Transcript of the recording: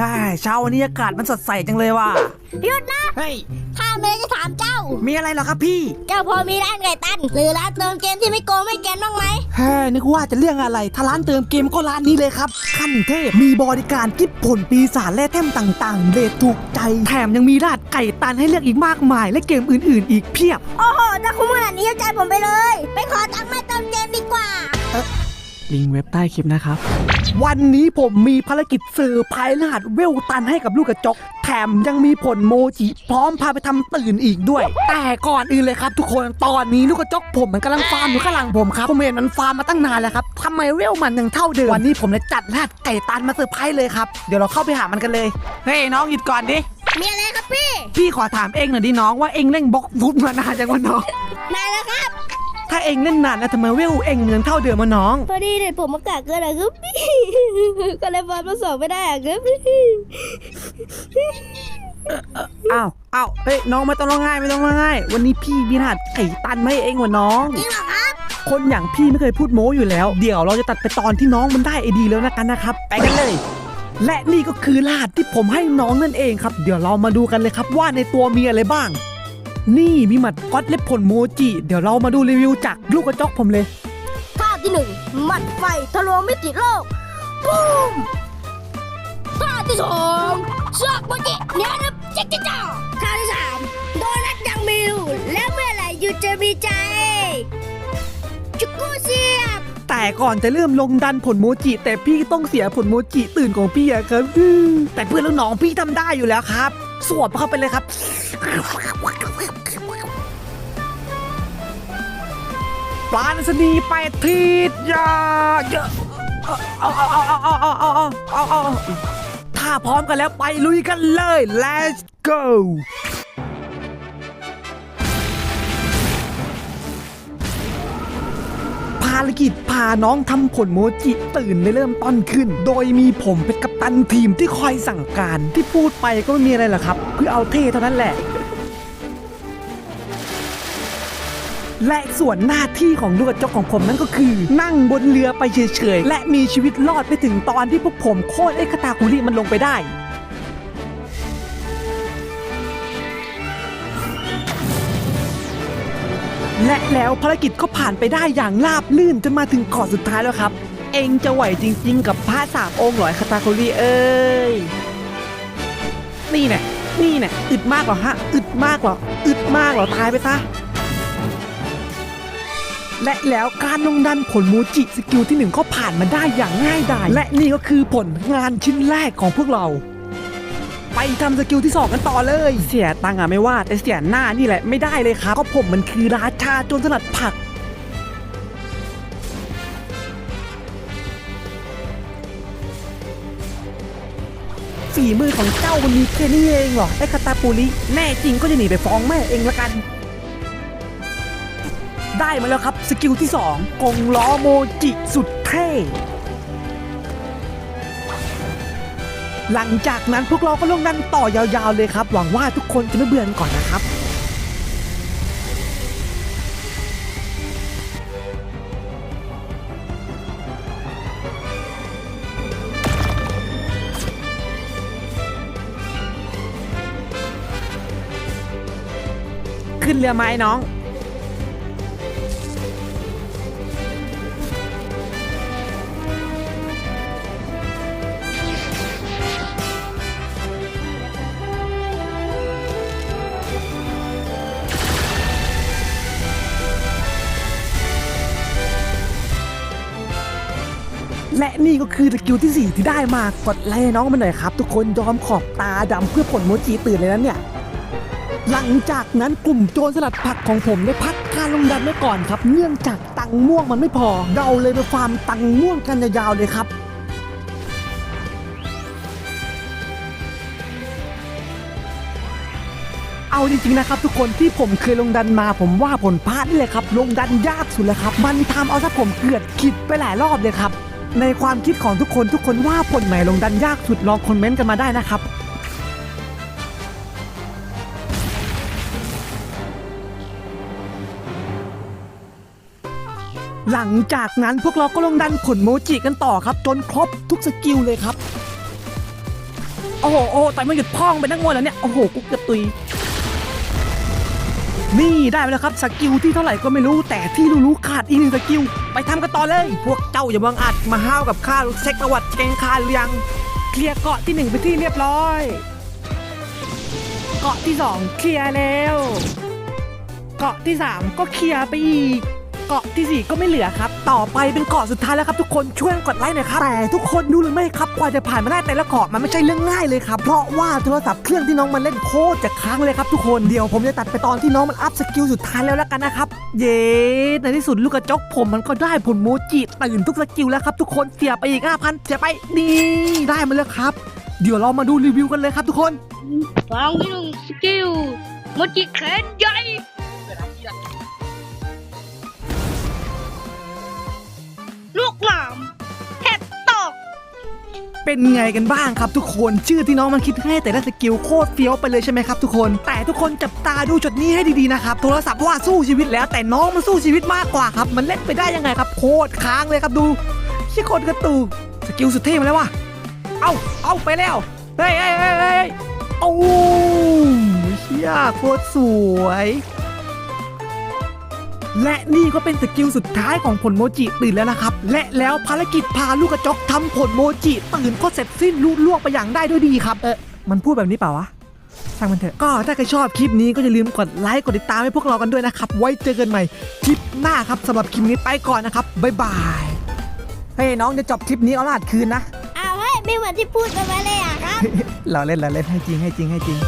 ฮ่าเช้าวันนี้อากาศมันสดใสจังเลยว่ะ หยุดนะเฮ้ย ข้าเมย์จะถามเจ้า มีอะไรเหรอครับพี่ เจ้าพอมีร้านไก่ตัน หรือร้านเติมเกมที่ไม่โกงไม่เกณฑ์บ้างไหม เฮ้ยนึกว่าจะเรื่องอะไร ถ้าร้านเติมเกมก็ร้านนี้เลยครับ ขั้นเทพ มีบริการกิฟผลปีศาจและแถมต่างๆเรทถูกใจ แถมยังมีราดไก่ตันให้เลือกอีกมากมาย และเกมอื่นๆ อีกเพียบ โอ้โหถ้าคุ้มขนาดนี้เอาใจผมไปเลย ไปขอตังค์แม่เติมเกมดีกว่า ลิงก์เว็บใต้คลิปนะครับ วันนี้ผมมีภารกิจเซอร์ไพรส์รหัสเวลตันให้กับลูกกระจก แถมยังมีผลโมจิพร้อมพาไปทำตื่นอีกด้วย แต่ก่อนอื่นเลยครับ ทุกคนตอนนี้ลูกกระจกผมมันกำลังฟาร์มอยู่ข้างหลังผมครับผมเห็นมันฟาร์มมาตั้งนานแล้วครับทำไมเวลมันยังเท่าเดิมวันนี้ผมเลยจัดรหัสไก่ตันมาเซอร์ไพรส์เลยครับเดี๋ยวเราเข้าไปหามันกันเลยเฮ้ยน้องหยุดก่อนดิมีอะไรครับพี่พี่ขอถามเองหน่อยดิน้องว่าเองเล่นบล็อกฟุตมานานจังวะน้องนายแล้วครับ ถ้าเองเล่นนานแล้วทำไมเวลเองเหมือนเท่าเดิมวะน้อง พอดีเด็ดผมอากาศเกินอะครับพี่ก็เลยฟันมาสองไม่ได้อะครับพี่อ้าวอ้าวเฮ้ยน้องไม่ต้องร้องไห้ไม่ต้องร้องไห้วันนี้พี่มีรหัสไก่ตันมาให้เองว่ะน้อง จริงเหรอครับ คนอย่างพี่ไม่เคยพูดโม้อยู่แล้ว เดี๋ยวเราจะตัดไปตอนที่น้องมันได้ไอดีแล้วนะกันนะครับ ไปกันเลย และนี่ก็คือรหัสที่ผมให้น้องนั่นเองครับ เดี๋ยวเรามาดูกันเลยครับว่าในตัวมีอะไรบ้าง นี่มีหมัดก๊อตเล็บผลโมจิ เดี๋ยวเรามาดูรีวิวจากลูกกระจอกผมเลยท่าที่หนึ่งหมัดไฟทะลวงมิติโลกบูมท่าที่สองเชือกโมจิเนียนบเจ๊กเจ้าท่าที่สามโดนัทยังมีรูและเมื่อไหร่หยุดจะมีใจจุกุเสียบแต่ก่อนจะเริ่มลงดันผลโมจิ แต่พี่ต้องเสียผลโมจิตื่นของพี่อะครับอืมแต่เพื่อนแล้วน้องพี่ทำได้อยู่แล้วครับ สวบเข้าไปเลยครับ ปลาสนีไปทีดยาเยอะเอาเอาเอาเอาเอาเอาเอาเอาเอาถ้าพร้อมกันแล้วไปลุยกันเลย let's go ารกิจพาน้องทำผลโมจิตื่นในเริ่มต้นขึ้น โดยมีผมเป็นกัปตันทีมที่คอยสั่งการที่พูดไปก็ไม่มีอะไรหรอกครับ เพื่อเอาเท่เท่านั้นแหละ และส่วนหน้าที่ของลูกกระจกของผมนั่นก็คือ นั่งบนเรือไปเฉยๆ และมีชีวิตรอดไปถึงตอนที่พวกผมโค่นไอ้คาตาคุริมันลงไปได้ และแล้วภารกิจก็ผ่านไปได้อย่างราบลื่นจนมาถึงขอสุดท้ายแล้วครับ เองจะไหวจริง ๆ กับพระสามองค์หรอไอ้คาตาโคุริเอ้ยนี่แน่นี่แน่อึดมากเหรอฮะอึดมากเหรออึดมากเหรอตายไปซะและแล้วการลงดันผลมูจิสกิลที่หนึ่งก็ผ่านมาได้อย่างง่ายดาย และนี่ก็คือผลงานชิ้นแรกของพวกเรา ไปทำสกิลที่สองกันต่อเลย เสียตังค์อะไม่ว่าแต่เสียหน้านี่แหละไม่ได้เลยครับก็ผมมันคือราชาโจนสลัดผักฝีมือของเจ้ามันมีแค่นี้เองเหรอไอ้คาตาปูริแน่จริงก็จะหนีไปฟ้องแม่เองละกัน ได้มาแล้วครับ สกิลที่ 2 กงล้อโมจิสุดเท่ หลังจากนั้นพวกเราก็ลงดันต่อยาวๆเลยครับ หวังว่าทุกคนจะไม่เบื่อก่อนนะครับขึ้นเรือไหมน้อง และนี่ก็คือสกิลที่ 4 ที่ได้มากดไล่น้องมาหน่อยครับ ทุกคนยอมขอบตาดำเพื่อผลโมจิตื่นเลยนั้นเนี่ยหลังจากนั้นกลุ่มโจรสลัดผักของผมได้พักการลงดันไว้ก่อนครับ เนื่องจากตังม่วงมันไม่พอ เราเลยไปฟาร์มตังม่วงกันยาวๆเลยครับเอาจริงๆนะครับทุกคนที่ผมเคยลงดันมา ผมว่าผลพลาดนี่เลยครับ ลงดันยากสุดเลยครับ มันทำเอาซะผมเกือบขิดไปหลายรอบเลยครับ ในความคิดของทุกคนทุกคนว่าผลไหนลงดันยากสุดลองคอมเมนต์กันมาได้นะครับ หลังจากนั้นพวกเราก็ลงดันผลโมจิกันต่อครับ จนครบทุกสกิลเลยครับ โอ้โหโอ้โหต่ไม่หยุดพองไปทั้งวันแล้วเนี่ย โอ้โห กูเกือบตุย นี่ได้ไปแล้วครับสกิลที่เท่าไหร่ก็ไม่รู้แต่ที่รู้ๆขาดอีกหนึ่งสกิล ไปทำกันต่อเลย พวกเจ้าอย่าบังอาจมาห้าวกับข้าเช็คประวัติเชงคาหรือยังเคลียร์เกาะที่หนึ่งไปที่เรียบร้อย เกาะที่สองเคลียร์แล้ว เกาะที่3ก็เคลียร์ไปอีก เกาะทีสี่ 4 ก็ไม่เหลือครับ ต่อไปเป็นเกาะสุดท้ายแล้วครับทุกคนช่วยกดไลค์หน่อยครับแต่ทุกคนรู้หรือไม่ครับกว่าจะผ่านมาได้แต่ละเกาะมันไม่ใช่เรื่องง่ายเลยครับเพราะว่าโทรศัพท์เครื่องที่น้องมันเล่นโคตรจะค้างเลยครับทุกคนเดี๋ยวผมจะตัดไปตอนที่น้องมันอัพสกิลสุดท้ายแล้วแล้วกันนะครับเย้ในที่สุดลูกกระจกผมมันก็ได้ผลโมจิตื่นทุกสกิลแล้วครับทุกคนเสียไปอีก5,000เสียไปนี่ได้มาแล้วครับ เดี๋ยวเรามาดูรีวิวกันเลยครับทุกคนฟังที่หนึ่งสกิลโมจิแขนใหญ่ หลามเห็ดตก เป็นไงกันบ้างครับทุกคนชื่อที่น้องมันคิดให้แต่ละสกิลโคตรเฟี้ยวไปเลยใช่ไหมครับทุกคน แต่ทุกคนจับตาดูจุดนี้ให้ดีๆนะครับโทรศัพท์ว่าสู้ชีวิตแล้วแต่น้องมันสู้ชีวิตมากกว่าครับ มันเล่นไปได้ยังไงครับโคตรค้างเลยครับดูชี่โคตรกระตุกสกิลสุดเท่มาแล้วว่ะเอาเอาไปแล้วเฮ้ยเฮ้ยเฮ้ยเฮ้ยโอ้เชี่ยโคตรสวย และนี่ก็เป็นสกิลสุดท้ายของผลโมจิตื่นแล้วนะครับ และแล้วภารกิจพาลูกกระจอกทำผลโมจิตื่นก็เสร็จสิ้นลุล่วงไปอย่างได้ด้วยดีครับ เออมันพูดแบบนี้เปล่าวะช่างมันเถอะก็ถ้าใครชอบคลิปนี้ก็อย่าลืมกดไลค์กดติดตามให้พวกเรากันด้วยนะครับ ไว้เจอกันใหม่คลิปหน้าครับสำหรับคลิปนี้ไปก่อนนะครับบ๊ายบายเฮ้ยน้องจะจบคลิปนี้เอารหัสคืนนะอ้าวเฮ้ยไม่เหมือนที่พูดกันไว้เลยอะครับ เราเล่นเราเล่นให้จริงให้จริงให้จริง